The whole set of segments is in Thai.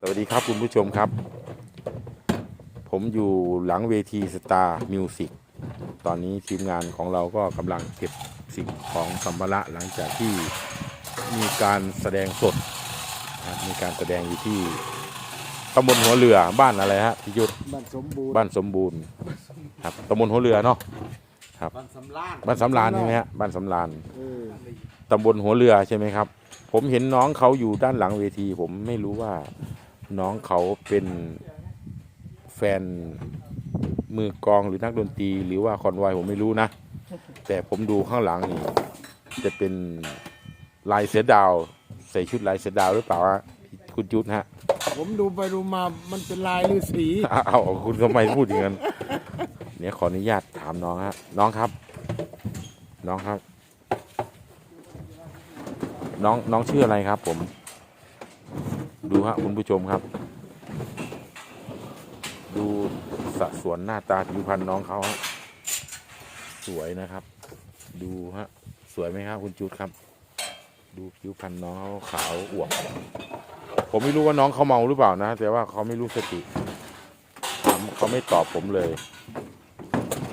สวัสดีครับคุณผู้ชมครับ ผมอยู่หลังเวทีสตาร์มิวสิกตอนนี้ทีมงานของเราก็กำลังเก็บสิ่งของสัมภาระหลังจากที่มีการแสดงสดนะครับมีการแสดงอยู่ที่ตำบลหัวเรือบ้านอะไรฮะพี่ยุทธบ้านสมบูรณ์บ้านสมบูรณ์ครับตำบลหัวเรือเนาะบ้านสำลานบ้านสำรานใช่ไหมฮะบ้านสำรานเออตำบลหัวเรือใช่ไหมครับ ผมเห็นน้องเขาอยู่ด้านหลังเวที ผมไม่รู้ว่า น้องเขาเป็นแฟนมือกลองหรือนักดนตรี หรือว่าคอนไวอยผมไม่รู้นะ แต่ผมดูข้างหลังนี่จะเป็นลายเสือดาว ใส่ชุดลายเสือดาวหรือเปล่าฮะคุณจุดฮะ ผมดูไปดูมามันเป็นลายฤาษีเอาเอาคุณทำไมพูดอย่างนั้นเนี่ยขออนุญาตถามน้องฮะน้องครับ น้องครับ น้องน้องชื่ออะไรครับผม ดูฮะคุณผู้ชมครับ ดูสะสวนหน้าตาผิวพรรณน้องเขาฮะสวยนะครับ ดูฮะสวยไหมครับคุณจุดครับ ดูผิวพรรณน้องเขาขาวอวบผมไม่รู้ว่าน้องเขาเมาหรือเปล่านะ แต่ว่าเขาไม่รู้สติเขาไม่ตอบผมเลย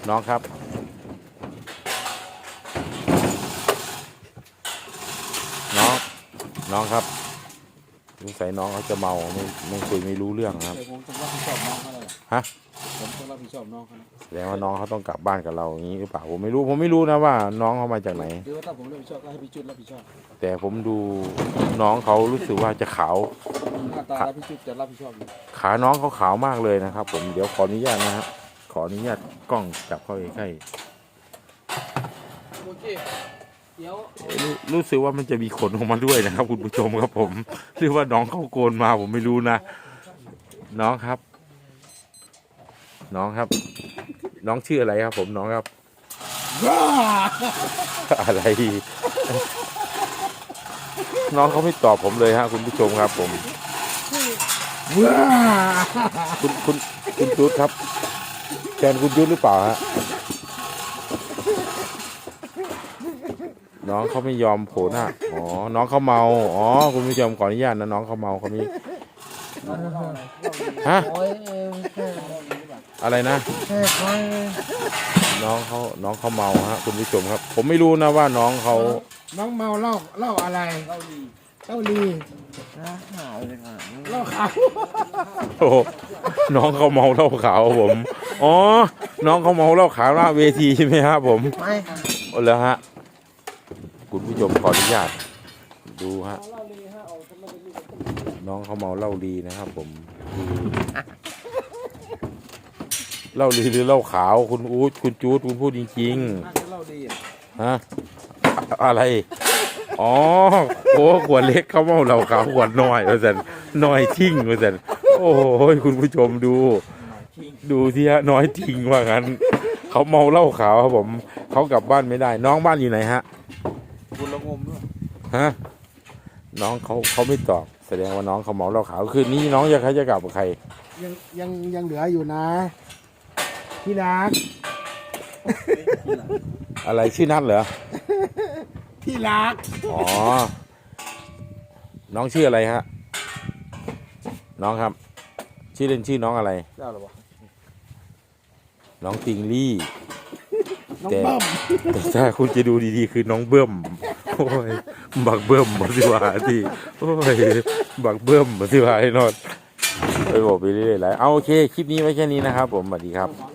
น้องครับน้อง น้องครับ สงสัยน้องเขาจะเมาไม่ไม่คุยไม่รู้เรื่องครับแต่ผมต้องรับผิดชอบน้องเขาเลยฮะ ผมต้องรับผิดชอบน้องเขานะแสดงว่าน้องเขาต้องกลับบ้านกับเราอย่างนี้หรือเปล่าผมไม่รู้ผมไม่รู้นะว่าน้องเขามาจากไหน หรือว่าถ้าผมรับผิดชอบก็ให้พี่จุดรับผิดชอบแต่ผมดูน้องเขารู้สึกว่าจะขาวหน้าตาแล้วพี่จุดจะรับผิดชอบอยู่ขาน้องเขาขาวมากเลยนะครับ ผมเดี๋ยวขออนุญาตนะฮะขออนุญาตกล้องจับเข้าใกล้ โอเคเดี๋ยวๆ รู้รู้สึกว่ามันจะมีขนออกมาด้วยนะครับ คุณผู้ชมครับผมหรือว่าน้องเขาโกนมาผมไม่รู้นะน้องครับ น้องครับ น้องชื่ออะไรครับ ผมน้องครับว้าอะไร น้องเขาไม่ตอบผมเลยฮะคุณผู้ชมครับ ผมว้าคุณคุณคุณจุดครับแฟนคุณจุดหรือเปล่าฮะ น้องเขาไม่ยอมโผล่หน้าอ๋อ น้องเขาเมา อ๋อ คุณผู้ชมขออนุญาตนะน้องเขาเมาเขาไม่ฮะ โอ้ยเอวแค่อะไรนะ แค่คอยน้องเขาน้องเขาเมาฮะ คุณผู้ชมครับ ผมไม่รู้นะว่าน้องเขาน้องเมาเหล้าเหล้าอะไรเหล้าลีเหล้าลีนะหายเลยค่ะเหล้าขาวโอ้โหน้องเขาเมาเหล้าขาวผม อ๋อ น้องเขาเมาเหล้าขาวหน้าเวทีใช่ไหมครับผมไม่ค่ะโอ้แล้วฮะ คุณผู้ชมขออนุญาตดูฮะน้องเขาเมาเหล้าลีนะครับ ผมเหล้าลีหรือเหล้าขาว คุณอู๊ดคุณจูดคุณพูดจริงจะเหล้าดีอะๆฮะอะไร อ๋อโอ้ขวดเล็กเขาเมาเหล้าขาวขวดน้อยว่าสันน้อยทิ้งว่าสันโอ้ยคุณผู้ชมดู ดูที่ฮะน้อยทิ้งว่างั้นเขาเมาเหล้าขาวครับผมเขากลับบ้านไม่ได้ น้องบ้านอยู่ไหนฮะ บุญละงมด้วยฮะน้องเขาเขาไม่ตอบแสดงว่าน้องเขาเมาเหล้าขาวคืนนี้น้องจะใครจะกลับกับใคร ยังยังยังเหลืออยู่นะพี่รักอะไรชื่อนัทเหรอพี่รักอ๋อ น้องชื่ออะไรฮะ น้องครับ ชื่อเล่นชื่อน้องอะไร เจ้าหรอวะน้องติงลี่น้อง แต่เบิ้มแต่ถ้าคุณจะดูดีๆ คือน้องเบิ้มโอ้ยบักเบิ้มมาสิว่าที่โอ้ยบักเบิ้มมาสิว่าไอ้นอดไปบอกไปเรื่อยๆแล้วเอาโอเคคลิปนี้ไว้แค่นี้นะครับ ผมสวัสดีครับเ